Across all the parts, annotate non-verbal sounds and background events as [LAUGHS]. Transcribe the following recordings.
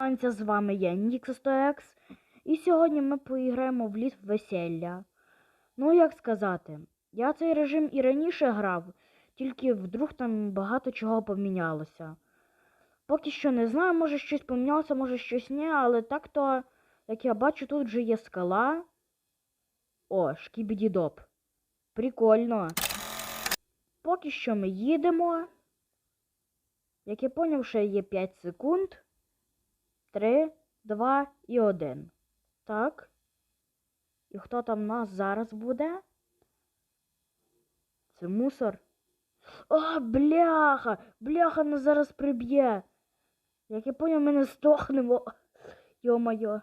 З вами я, Nix100X, і сьогодні ми поіграємо в ліс весілля. Ну, як сказати, я цей режим і раніше грав, тільки вдруг там багато чого помінялося. Поки що не знаю, може щось помінялося, може щось ні, але так то, як я бачу, тут вже є скала. О, шкібідідоп. Прикольно. Поки що ми їдемо. Як я поняв, ще є 5 секунд. 3, 2 і 1. Так. І хто там у нас зараз буде? Це мусор. А, бляха! Бляха нас зараз приб'є. Як я поняв, ми не здохнемо. Йо-моє.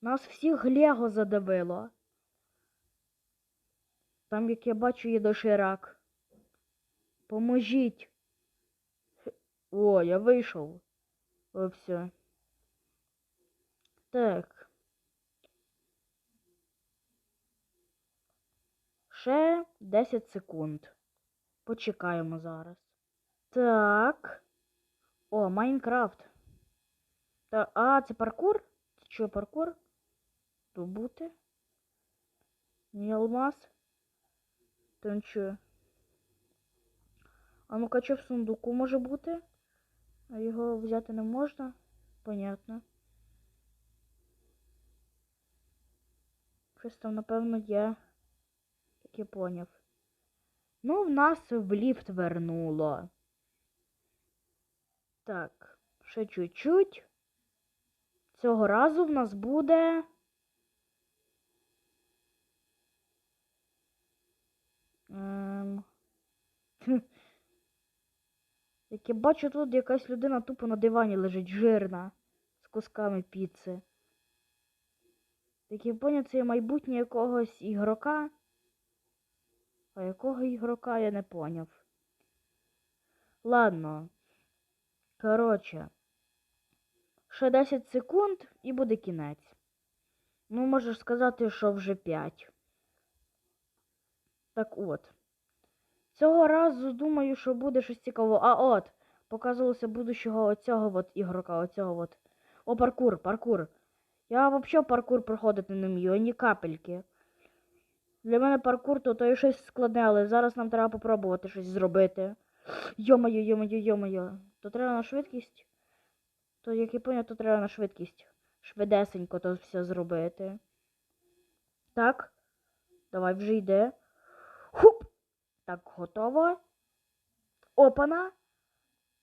Нас всіх Лего задавило. Там, як я бачу, є доширак. Поможіть. О, я вийшов. О, все. Так. Ще 10 секунд. Почекаємо зараз. Так. О, Майнкрафт. Та, а, це паркур? Це що, паркур? Добути? Не алмаз? То нічого. А ну-ка, що в сундуку може бути? А його взяти не можна? Понятно. Щось там, напевно, я поняв. Ну, в нас в ліфт вернуло. Так, ще чуть-чуть. Цього разу в нас буде. Ем... Як я бачу, тут якась людина тупо на дивані лежить жирна з кусками піци. Так я поняв, це є майбутнє якогось ігрока. А якого ігрока я не поняв. Ладно. Коротше. Ще 10 секунд і буде кінець. Ну, можеш сказати, що вже 5. Так от. Цього разу думаю, що буде щось цікавого. А от, показувалося будущого оцього от ігрока, оцього от. О, паркур, паркур. Я взагалі паркур проходити не вмію, ані капельки. Для мене паркур то, то і щось складне, але зараз нам треба попробувати щось зробити. Йо-моє, йо-моє, йо-моє. То треба на швидкість. То, як я поняв, то треба на швидкість. Швидесенько то все зробити. Так. Давай вже йде. Хуп! Так, готово. Опана.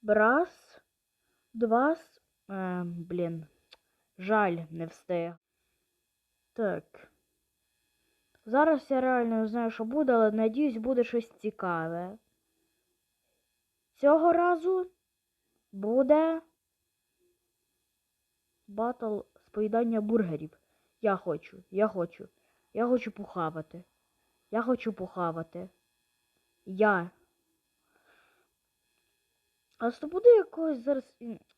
Раз. Два. Е, блін. Жаль, не встиг. Так. Зараз я реально не знаю, що буде, але надіюсь, буде щось цікаве. Цього разу буде батл з поїдання бургерів. Я хочу, я хочу. Я хочу похавати. Я хочу похавати. Я. А що буде якогось зараз.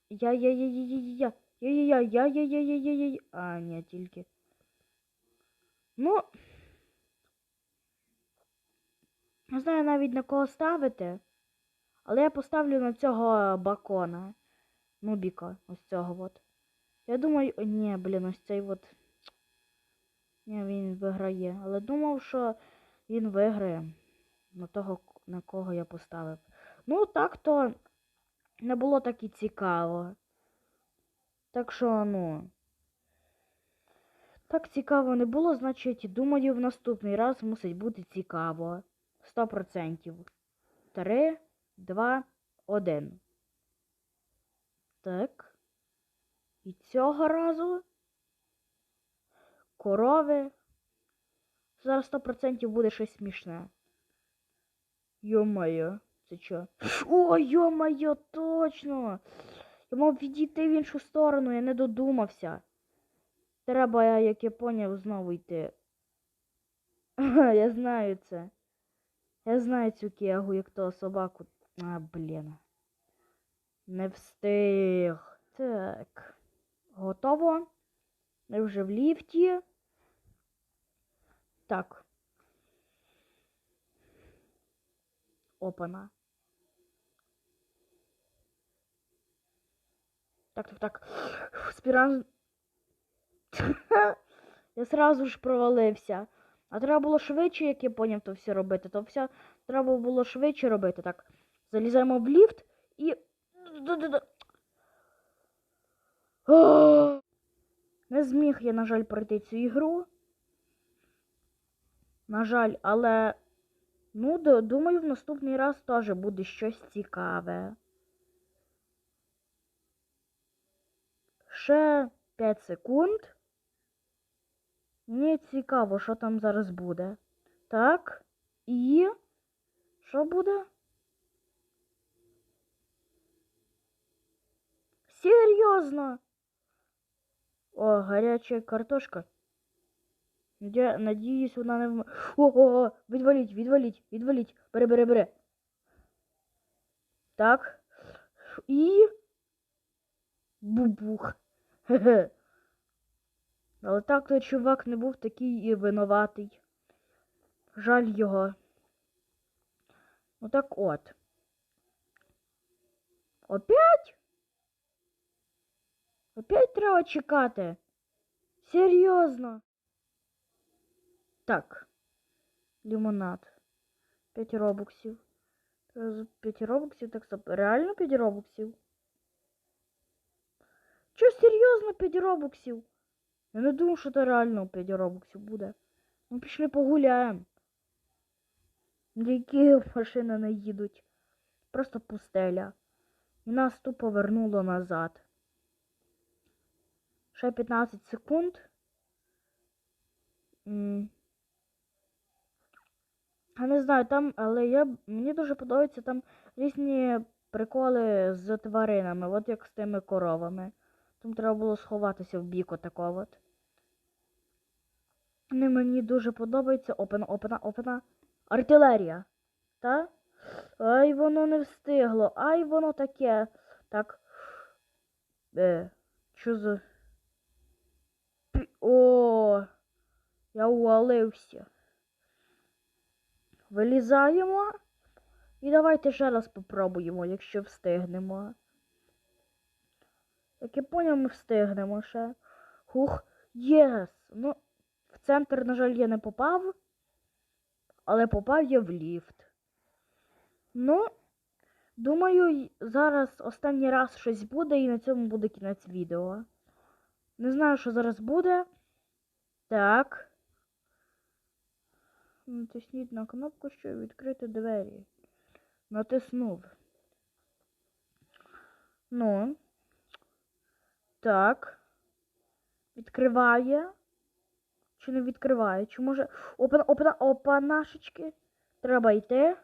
Я, я, я, я, я, я, я, я, я, я, я, я, я, я, я. А, ні, тільки. Ну. Не знаю навіть на кого ставити. Але я поставлю на цього бакона. Нубіка, ось цього от. Я думаю, о, ні, блін, ось цей от. Ні, він виграє. Але думав, що він виграє на того, на кого я поставив. Ну, так то не було так і цікаво. Так що, ну. Так цікаво не було, значить, думаю, в наступний раз мусить бути цікаво. 100%. 3, 2, 1. Так. І цього разу корови. Зараз 100% буде щось смішне. Йо-моє, це що? О, йо-моє, точно! Я мав відійти в іншу сторону, я не додумався. Треба, як я поняв, знову йти. [LAUGHS] Я знаю це. Я знаю цю кегу, як того собаку. А, блін. Не встиг. Так. Готово. Ми вже в ліфті. Так. Опана. Так, так, так. Спіран. [LAUGHS] я сразу ж провалився. А треба було швидше, як я поняв, то все робити. То все треба було швидше робити. Так. Залізаємо в ліфт і. [GASPS] Не зміг я, на жаль, пройти цю ігру. На жаль, але. Ну, думаю, в наступний раз теж буде щось цікаве. Ще 5 секунд. Мені цікаво, що там зараз буде. Так. І. Що буде? Серйозно? О, гаряча картошка. Надіюсь, вона не в... О, о, о, відваліть, відваліть, відваліть. Бери, бери, бери. Так. І. Бубух. Хе-хе. Але так той чувак не був такий і винуватий. Жаль його. Ну так от. Опять? Опять треба чекати. Серйозно. Так. Лимонад. 5 робоксів. 5 робоксів, так стоп. Реально 5 робоксів? Чо серйозно 5 робоксів? Я не думав, що це реально 5 робоксів буде. Ну пішли погуляємо. Які машини не їдуть. Просто пустеля. І нас тупо вернуло назад. Ще 15 секунд. Я не знаю, там, але я, мені дуже подобається там різні приколи з тваринами, от як з тими коровами. Там треба було сховатися в бік отакого от. Вони мені дуже подобається. Опена, опена, опена. Артилерія. Та? Ай, воно не встигло. Ай, воно таке. Так. Е, що за. О, я увалився. Вилізаємо. І давайте ще раз попробуємо, якщо встигнемо. Як я поняв, ми встигнемо ще. Хух, єс! Ну, в центр, на жаль, я не попав, але попав я в ліфт. Ну, думаю, зараз останній раз щось буде, і на цьому буде кінець відео. Не знаю, що зараз буде. Так. Натисніть на кнопку, щоб відкрити двері. Натиснув. Ну. Так. Відкриває. Чи не відкриває? Чи може. Опа, опа, опа, нашечки. Треба йти.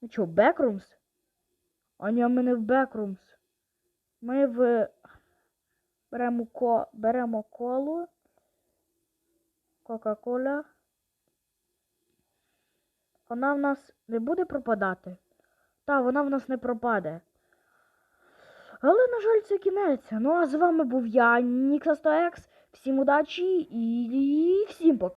Ну що, бекрумс? А ні, ми не в бекрумс. Ми в. Беремо ко... Беремо колу. Кока-кола. Вона в нас не буде пропадати. Та, вона в нас не пропаде. Але, на жаль, це кінець. Ну а з вами був я, Нікса 100X. Всім удачі і всім пока.